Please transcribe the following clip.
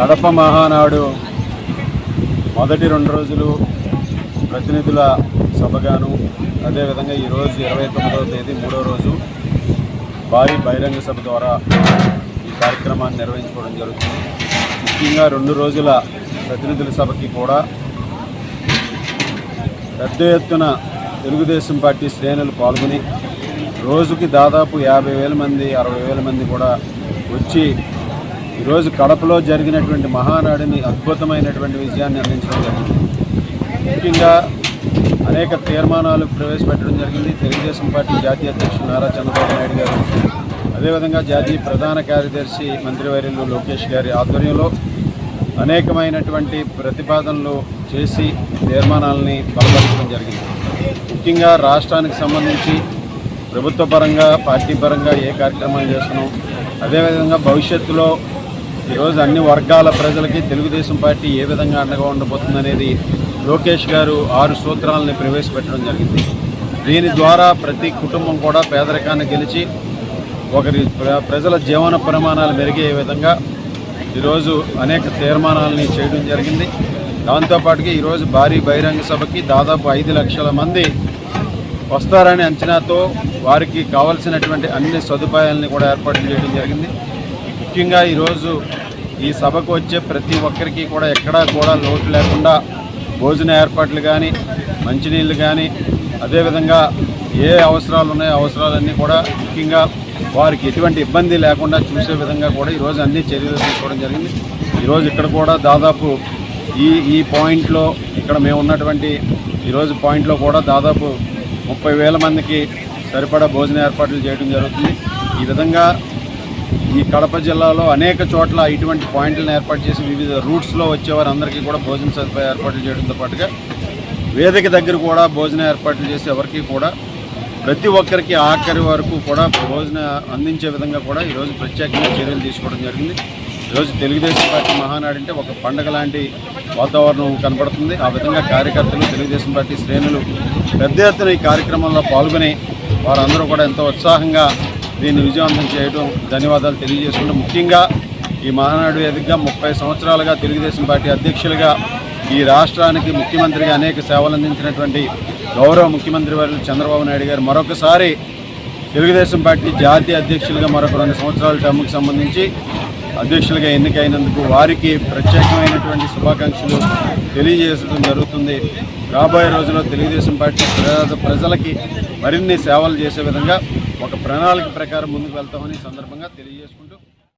కడప మహానాడు మొదటి రెండు రోజులు ప్రతినిధుల సభగాను అదేవిధంగా ఈరోజు ఇరవై తొమ్మిదవ తేదీ మూడో రోజు భారీ బహిరంగ సభ ద్వారా ఈ కార్యక్రమాన్ని నిర్వహించుకోవడం జరుగుతుంది. ముఖ్యంగా రెండు రోజుల ప్రతినిధుల సభకి కూడా పెద్ద ఎత్తున తెలుగుదేశం పార్టీ శ్రేణులు పాల్గొని రోజుకి దాదాపు యాభై వేల మంది అరవై వేల మంది కూడా వచ్చి ఈరోజు కడపలో జరిగినటువంటి మహానాడిని అద్భుతమైనటువంటి విజయాన్ని అందించడం జరిగింది. ముఖ్యంగా అనేక తీర్మానాలు ప్రవేశపెట్టడం జరిగింది. తెలుగుదేశం పార్టీ జాతీయ అధ్యక్షుడు నారా చంద్రబాబు నాయుడు గారు. అదేవిధంగా జాతీయ ప్రధాన కార్యదర్శి మంత్రివర్యులు లోకేష్ గారి ఆధ్వర్యంలో అనేకమైనటువంటి ప్రతిపాదనలు చేసి తీర్మానాలని బలపరచడం జరిగింది. ముఖ్యంగా రాష్ట్రానికి సంబంధించి ప్రభుత్వ పరంగా పార్టీ పరంగా ఏ కార్యక్రమాలు చేస్తున్నాం అదేవిధంగా భవిష్యత్తులో ఈరోజు అన్ని వర్గాల ప్రజలకి తెలుగుదేశం పార్టీ ఏ విధంగా అండగా ఉండబోతుందనేది లోకేష్ గారు ఆరు సూత్రాలని ప్రవేశపెట్టడం జరిగింది. దీని ద్వారా ప్రతి కుటుంబం కూడా పేదరికాన్ని గెలిచి ఒకరి ప్ర- ప్రజల జీవన ప్రమాణాలు మెరిగే విధంగా ఈరోజు అనేక తీర్మానాలని చేయడం జరిగింది. దాంతోపాటుగా ఈరోజు భారీ బహిరంగ సభకి దాదాపు ఐదు లక్షల మంది వస్తారనే అంచనాతో వారికి కావలసినటువంటి అన్ని సదుపాయాలని కూడా ఏర్పాటు చేయడం జరిగింది. ముఖ్యంగా ఈరోజు ఈ సభకు వచ్చే ప్రతి ఒక్కరికి కూడా ఎక్కడా కూడా లోటు లేకుండా భోజన ఏర్పాట్లు కానీ మంచినీళ్ళు కానీ అదేవిధంగా ఏ అవసరాలు ఉన్నాయో అవసరాలన్నీ కూడా ముఖ్యంగా వారికి ఎటువంటి ఇబ్బంది లేకుండా చూసే విధంగా కూడా ఈరోజు అన్ని చర్యలు తీసుకోవడం జరిగింది. ఈరోజు ఇక్కడ కూడా దాదాపు ఈ ఈ పాయింట్లో ఇక్కడ మేము ఉన్నటువంటి ఈరోజు పాయింట్లో కూడా దాదాపు ముప్పై వేల మందికి సరిపడా భోజన ఏర్పాట్లు చేయడం జరుగుతుంది. ఈ విధంగా ఈ కడప జిల్లాలో అనేక చోట్ల ఇటువంటి పాయింట్లను ఏర్పాటు చేసి వివిధ రూట్స్లో వచ్చేవారందరికీ కూడా భోజన సదుపాయ ఏర్పాట్లు చేయడంతో పాటుగా వేదిక దగ్గర కూడా భోజన ఏర్పాట్లు చేసి ఎవరికి కూడా ప్రతి ఒక్కరికి ఆఖరి వరకు కూడా భోజన అందించే విధంగా కూడా ఈరోజు ప్రత్యేకంగా చర్యలు తీసుకోవడం జరిగింది. ఈరోజు తెలుగుదేశం పార్టీ మహానాడు అంటే ఒక పండగ లాంటి వాతావరణం కనబడుతుంది. ఆ విధంగా కార్యకర్తలు తెలుగుదేశం పార్టీ శ్రేణులు పెద్ద ఎత్తున ఈ కార్యక్రమంలో పాల్గొని వారందరూ కూడా ఎంతో ఉత్సాహంగా దీన్ని విజయవంతం చేయడం ధన్యవాదాలు తెలియజేసుకుంటూ ముఖ్యంగా ఈ మహానాడు వేదికగా ముప్పై సంవత్సరాలుగా తెలుగుదేశం పార్టీ అధ్యక్షులుగా ఈ రాష్ట్రానికి ముఖ్యమంత్రిగా అనేక సేవలు అందించినటువంటి గౌరవ ముఖ్యమంత్రి వారు చంద్రబాబు నాయుడు గారు మరొకసారి తెలుగుదేశం పార్టీ జాతీయ అధ్యక్షులుగా మరొక రెండు సంవత్సరాల టర్మ్కి సంబంధించి అధ్యక్షులుగా ఎన్నికైనందుకు వారికి ప్రత్యేకమైనటువంటి శుభాకాంక్షలు తెలియజేయడం జరుగుతుంది. రాబోయే రోజుల్లో తెలుగుదేశం పార్టీ ప్రజలకి మరిన్ని సేవలు చేసే విధంగా ఒక ప్రణాళిక ప్రకారం ముందుకు వెళ్తామని ఈ సందర్భంగా తెలియజేసుకుంటూ